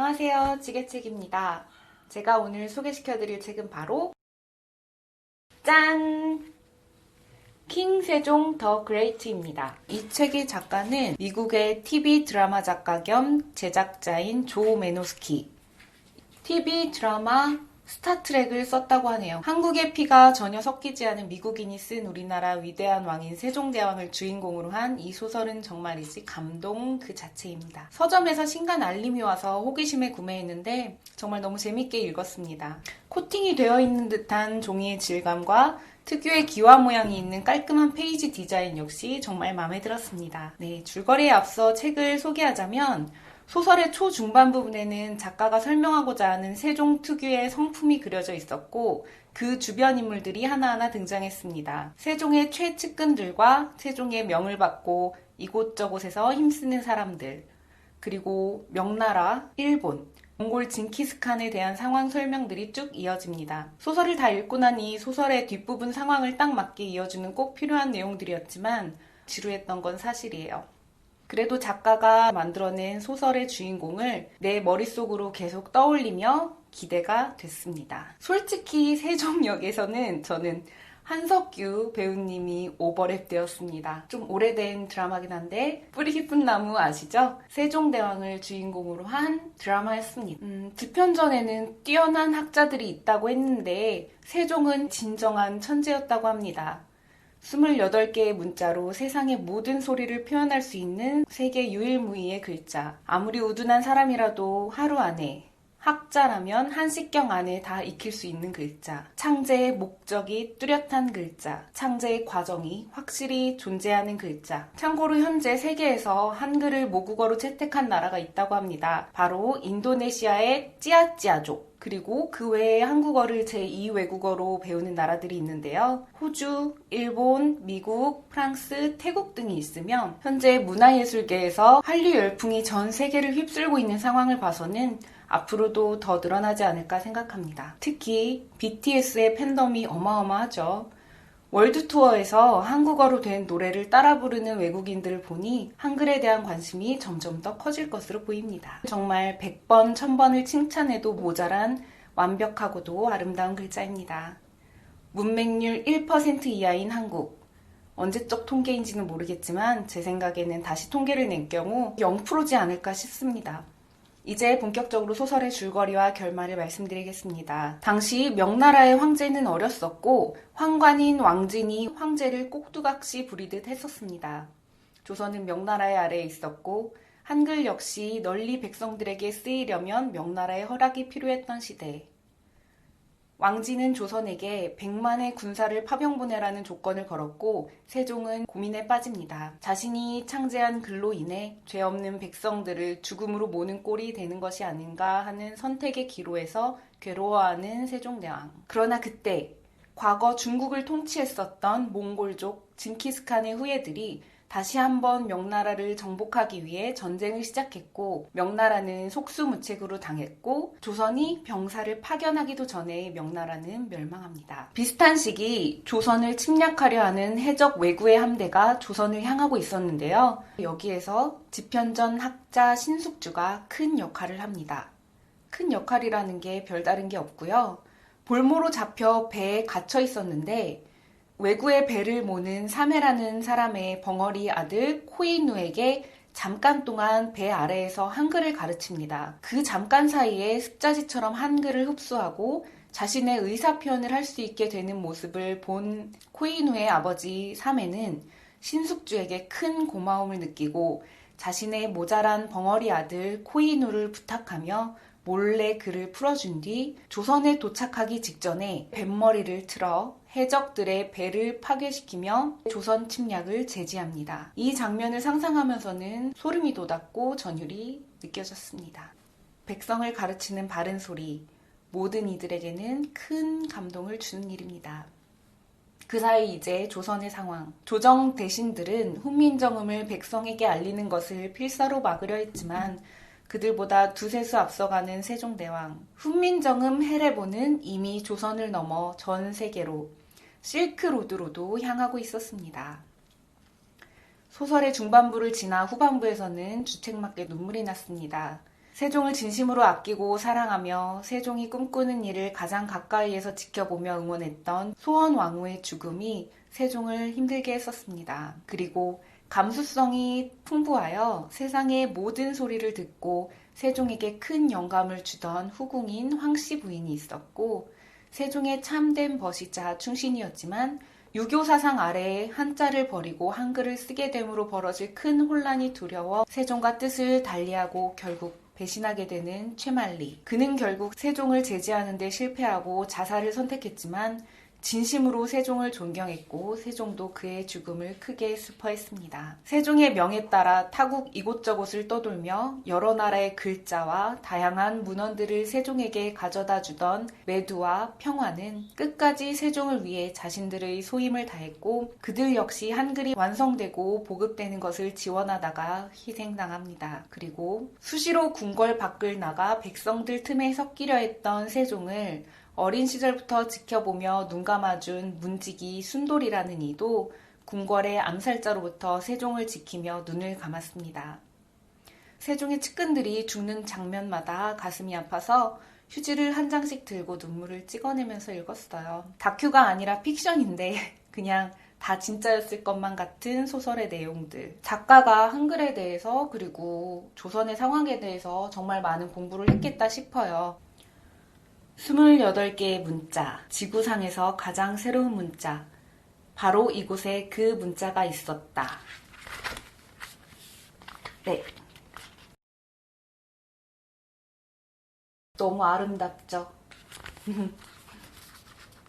안녕하세요. 지게책입니다. 제가 오늘 소개시켜드릴 책은 바로 짠! 킹 세종 더 그레이트입니다. 이 책의 작가는 미국의 TV 드라마 작가 겸 제작자인 조 메노스키. TV 드라마 스타트랙을 썼다고 하네요. 한국의 피가 전혀 섞이지 않은 미국인이 쓴 우리나라 위대한 왕인 세종대왕을 주인공으로 한 이 소설은 정말이지 감동 그 자체입니다. 서점에서 신간 알림이 와서 호기심에 구매했는데 정말 너무 재밌게 읽었습니다. 코팅이 되어 있는 듯한 종이의 질감과 특유의 기와 모양이 있는 깔끔한 페이지 디자인 역시 정말 마음에 들었습니다. 네, 줄거리에 앞서 책을 소개하자면 소설의 초중반 부분에는 작가가 설명하고자 하는 세종 특유의 성품이 그려져 있었고 그 주변 인물들이 하나하나 등장했습니다. 세종의 최측근들과 세종의 명을 받고 이곳저곳에서 힘쓰는 사람들, 그리고 명나라, 일본, 몽골 징키스칸에 대한 상황 설명들이 쭉 이어집니다. 소설을 다 읽고 나니 소설의 뒷부분 상황을 딱 맞게 이어주는 꼭 필요한 내용들이었지만 지루했던 건 사실이에요. 그래도 작가가 만들어낸 소설의 주인공을 내 머릿속으로 계속 떠올리며 기대가 됐습니다. 솔직히 세종역에서는 저는 한석규 배우님이 오버랩 되었습니다. 좀 오래된 드라마긴 한데 뿌리 깊은 나무 아시죠? 세종대왕을 주인공으로 한 드라마였습니다. 음, 뒤편전에는 뛰어난 학자들이 있다고 했는데 세종은 진정한 천재였다고 합니다. 28개의 문자로 세상의 모든 소리를 표현할 수 있는 세계 유일무이의 글자. 아무리 우둔한 사람이라도 하루 안에 학자라면 한식경 안에 다 익힐 수 있는 글자. 창제의 목적이 뚜렷한 글자. 창제의 과정이 확실히 존재하는 글자. 참고로 현재 세계에서 한글을 모국어로 채택한 나라가 있다고 합니다. 바로 인도네시아의 찌아찌아족. 그리고 그 외에 한국어를 제2 외국어로 배우는 나라들이 있는데요. 호주, 일본, 미국, 프랑스, 태국 등이 있으면 현재 문화예술계에서 한류 열풍이 전 세계를 휩쓸고 있는 상황을 봐서는 앞으로도 더 늘어나지 않을까 생각합니다. 특히 BTS의 팬덤이 어마어마하죠. 월드 투어에서 한국어로 된 노래를 따라 부르는 외국인들을 보니 한글에 대한 관심이 점점 더 커질 것으로 보입니다. 정말 100번, 1000번을 칭찬해도 모자란 완벽하고도 아름다운 글자입니다. 문맹률 1% 이하인 한국. 언제적 통계인지는 모르겠지만 제 생각에는 다시 통계를 낸 경우 0%지 않을까 싶습니다. 이제 본격적으로 소설의 줄거리와 결말을 말씀드리겠습니다. 당시 명나라의 황제는 어렸었고 황관인 왕진이 황제를 꼭두각시 부리듯 했었습니다. 조선은 명나라의 아래에 있었고 한글 역시 널리 백성들에게 쓰이려면 명나라의 허락이 필요했던 시대. 왕진은 조선에게 100만의 군사를 파병 보내라는 조건을 걸었고 세종은 고민에 빠집니다. 자신이 창제한 글로 인해 죄 없는 백성들을 죽음으로 모는 꼴이 되는 것이 아닌가 하는 선택의 기로에서 괴로워하는 세종대왕. 그러나 그때 과거 중국을 통치했었던 몽골족 징키스칸의 후예들이 다시 한번 명나라를 정복하기 위해 전쟁을 시작했고 명나라는 속수무책으로 당했고 조선이 병사를 파견하기도 전에 명나라는 멸망합니다. 비슷한 시기 조선을 침략하려 하는 해적 왜구의 함대가 조선을 향하고 있었는데요. 여기에서 지편전 학자 신숙주가 큰 역할을 합니다. 큰 역할이라는 게 별다른 게 없고요. 볼모로 잡혀 배에 갇혀 있었는데 외구의 배를 모는 사메라는 사람의 벙어리 아들 코이누에게 잠깐 동안 배 아래에서 한글을 가르칩니다. 그 잠깐 사이에 습자지처럼 한글을 흡수하고 자신의 의사 표현을 할 수 있게 되는 모습을 본 코이누의 아버지 사메는 신숙주에게 큰 고마움을 느끼고 자신의 모자란 벙어리 아들 코이누를 부탁하며 몰래 글을 풀어준 뒤 조선에 도착하기 직전에 뱃머리를 틀어 해적들의 배를 파괴시키며 조선 침략을 제지합니다. 이 장면을 상상하면서는 소름이 돋았고 전율이 느껴졌습니다. 백성을 가르치는 바른 소리, 모든 이들에게는 큰 감동을 주는 일입니다. 그 사이 이제 조선의 상황. 조정 대신들은 훈민정음을 백성에게 알리는 것을 필사로 막으려 했지만 그들보다 두세 수 앞서가는 세종대왕. 훈민정음 해례보는 이미 조선을 넘어 전 세계로 실크로드로도 향하고 있었습니다. 소설의 중반부를 지나 후반부에서는 주책맞게 눈물이 났습니다. 세종을 진심으로 아끼고 사랑하며 세종이 꿈꾸는 일을 가장 가까이에서 지켜보며 응원했던 소원 왕후의 죽음이 세종을 힘들게 했었습니다. 그리고 감수성이 풍부하여 세상의 모든 소리를 듣고 세종에게 큰 영감을 주던 후궁인 황씨 부인이 있었고 세종의 참된 벗이자 충신이었지만 유교 사상 아래에 한자를 버리고 한글을 쓰게 됨으로 벌어질 큰 혼란이 두려워 세종과 뜻을 달리하고 결국 배신하게 되는 최만리. 그는 결국 세종을 제지하는 데 실패하고 자살을 선택했지만 진심으로 세종을 존경했고 세종도 그의 죽음을 크게 슬퍼했습니다. 세종의 명에 따라 타국 이곳저곳을 떠돌며 여러 나라의 글자와 다양한 문헌들을 세종에게 가져다 주던 매두와 평화는 끝까지 세종을 위해 자신들의 소임을 다했고 그들 역시 한글이 완성되고 보급되는 것을 지원하다가 희생당합니다. 그리고 수시로 궁궐 밖을 나가 백성들 틈에 섞이려 했던 세종을 어린 시절부터 지켜보며 눈 감아준 문지기 순돌이라는 이도 궁궐의 암살자로부터 세종을 지키며 눈을 감았습니다. 세종의 측근들이 죽는 장면마다 가슴이 아파서 휴지를 한 장씩 들고 눈물을 찍어내면서 읽었어요. 다큐가 아니라 픽션인데 그냥 다 진짜였을 것만 같은 소설의 내용들. 작가가 한글에 대해서 그리고 조선의 상황에 대해서 정말 많은 공부를 했겠다 싶어요. 28개의 문자, 지구상에서 가장 새로운 문자. 바로 이곳에 그 문자가 있었다. 네. 너무 아름답죠?